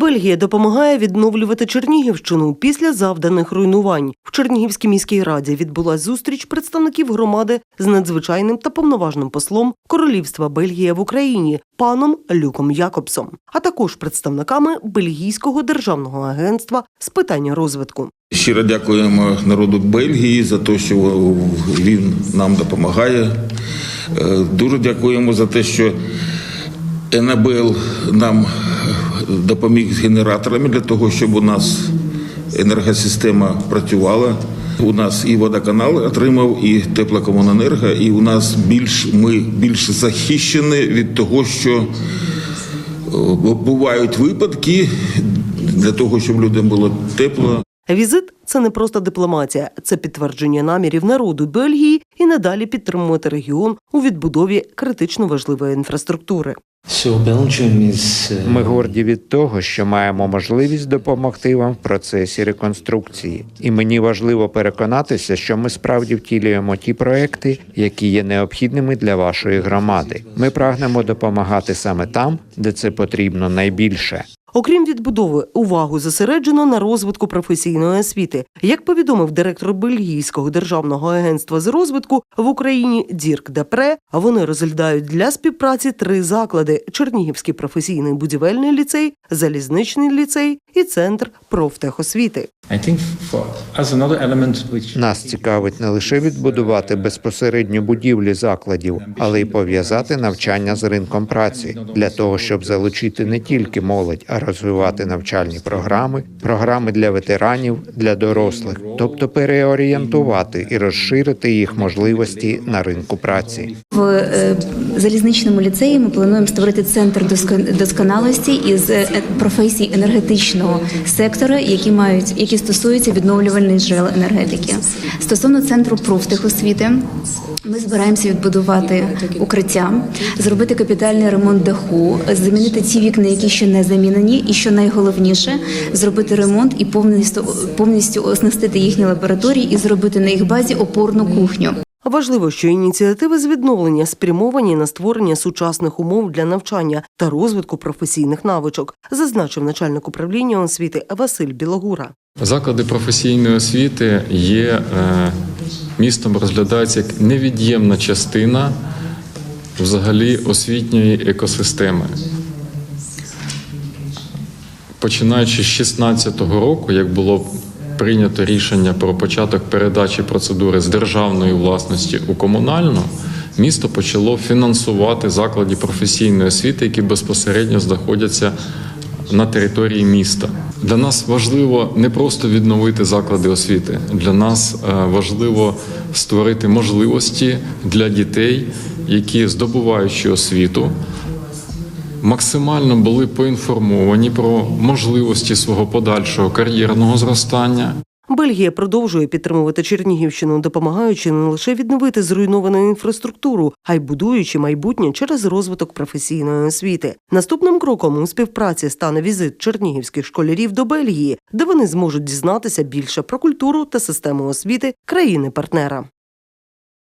Бельгія допомагає відновлювати Чернігівщину після завданих руйнувань. В Чернігівській міській раді відбулася зустріч представників громади з надзвичайним та повноважним послом Королівства Бельгія в Україні паном Люком Якобсом, а також представниками Бельгійського державного агентства з питань розвитку. Щиро дякуємо народу Бельгії за те, що він нам допомагає. Е, Дуже дякуємо за те, що НАБЛ нам допоміг з генераторами для того, щоб у нас енергосистема працювала. У нас і водоканал отримав, і теплокомуненерго, і у нас більш ми більш захищені від того, що е, бувають випадки для того, щоб людям було тепло. Візит це не просто дипломатія, це підтвердження намірів народу Бельгії і надалі підтримувати регіон у відбудові критично важливої інфраструктури. Uh, Ми горді від того, що маємо можливість допомогти вам в процесі реконструкції, і мені важливо переконатися, що ми справді втілюємо ті проекти, які є необхідними для вашої громади. Ми прагнемо допомагати саме там, де це потрібно найбільше. Окрім відбудови, увагу зосереджено на розвитку професійної освіти. Як повідомив директор Бельгійського державного агентства з розвитку в Україні Дірк Депре, вони розглядають для співпраці три заклади: Чернігівський професійний будівельний ліцей, залізничний ліцей і центр профтехосвіти. I think for us another element which Нас цікавить не лише відбудувати безпосередньо будівлі закладів, але й пов'язати навчання з ринком праці для того, щоб залучити не тільки молодь, а розвивати навчальні програми, програми для ветеранів, для дорослих, тобто переорієнтувати і розширити їх можливості на ринку праці. В е, залізничному ліцеї ми плануємо створити центр доскон- досконалості із е, професій енергетичного сектора, які мають які стосуються відновлювальних джерел енергетики. Стосовно центру профтехосвіти, ми збираємося відбудувати укриття, зробити капітальний ремонт даху, замінити ті вікна, які ще не замінені, і що найголовніше, зробити ремонт і повністю повністю оснастити їхні лабораторії і зробити на їх базі опорну кухню. Важливо, що ініціативи з відновлення спрямовані на створення сучасних умов для навчання та розвитку професійних навичок, зазначив начальник управління освіти Василь Білогура. Заклади професійної освіти є е, містом, розглядаються як невід'ємна частина взагалі освітньої екосистеми. Починаючи з 2016 року, як було прийнято рішення про початок передачі процедури з державної власності у комунальну, місто почало фінансувати заклади професійної освіти, які безпосередньо знаходяться на території міста. Для нас важливо не просто відновити заклади освіти. Для нас е, важливо створити можливості для дітей, які здобуваючи освіту, максимально були поінформовані про можливості свого подальшого кар'єрного зростання. Бельгія продовжує підтримувати Чернігівщину, допомагаючи не лише відновити зруйновану інфраструктуру, а й будуючи майбутнє через розвиток професійної освіти. Наступним кроком у співпраці стане візит чернігівських школярів до Бельгії, де вони зможуть дізнатися більше про культуру та систему освіти країни-партнера.